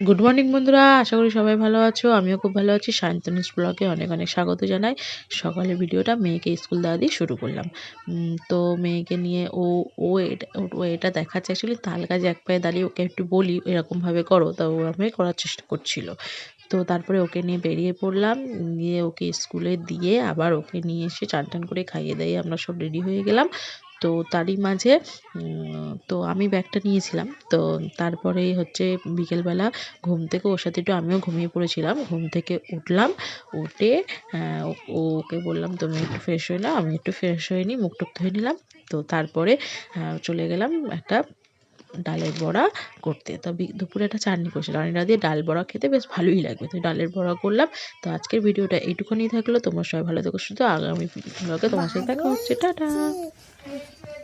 Good morning বন্ধুরা। আশা করি সবাই ভালো আছো। আমিও খুব ভালো আছি। সায়ন্তনিস ব্লগে অনেক অনেক স্বাগত জানাই। সকালে ভিডিওটা মেয়েকে স্কুল দেওয়া দিয়ে শুরু করলাম। তো মেয়েকে নিয়ে ও ও এটা ও এটা দেখাচ্ছে অ্যাকচুয়ালি তাল গাছ এক পায়ে দাঁড়িয়ে ওকে একটু বলি, এরকমভাবে করো। তা ও আমি করার চেষ্টা করছিল। তো তারপরে ওকে নিয়ে বেরিয়ে পড়লাম। গিয়ে ওকে স্কুলে দিয়ে আবার ওকে নিয়ে এসে চান টান করে খাইয়ে দাইয়ে আমরা সব রেডি হয়ে গেলাম। তো তারই মাঝে তো আমি ব্যাগটা নিয়েছিলাম। তো তারপরে হচ্ছে বিকেলবেলা ঘুম থেকে ওর সাথে একটু আমিও ঘুমিয়ে পড়েছিলাম। ঘুম থেকে উঠলাম উঠে ও- ওকে বললাম তুমি একটু ফ্রেশ হয়ে নাও আমি একটু ফ্রেশ হয়ে নিই মুখ টুক ধুয়ে নিলাম। তো তারপরে চলে গেলাম একটা ডালের বড়া করতে। তো দুপুরে একটা চাটনি করছি। রানিরা দিয়ে ডাল বড়া খেতে বেশ ভালোই লাগবে। তো ডালের বড়া করলাম। তো আজকের ভিডিওটা এইটুকুনি থাকল। তোমার সবাই ভালো থেকো শুধু আগামী ব্লগে তোমার সাথে দেখা হচ্ছে। টাটা। Thank you.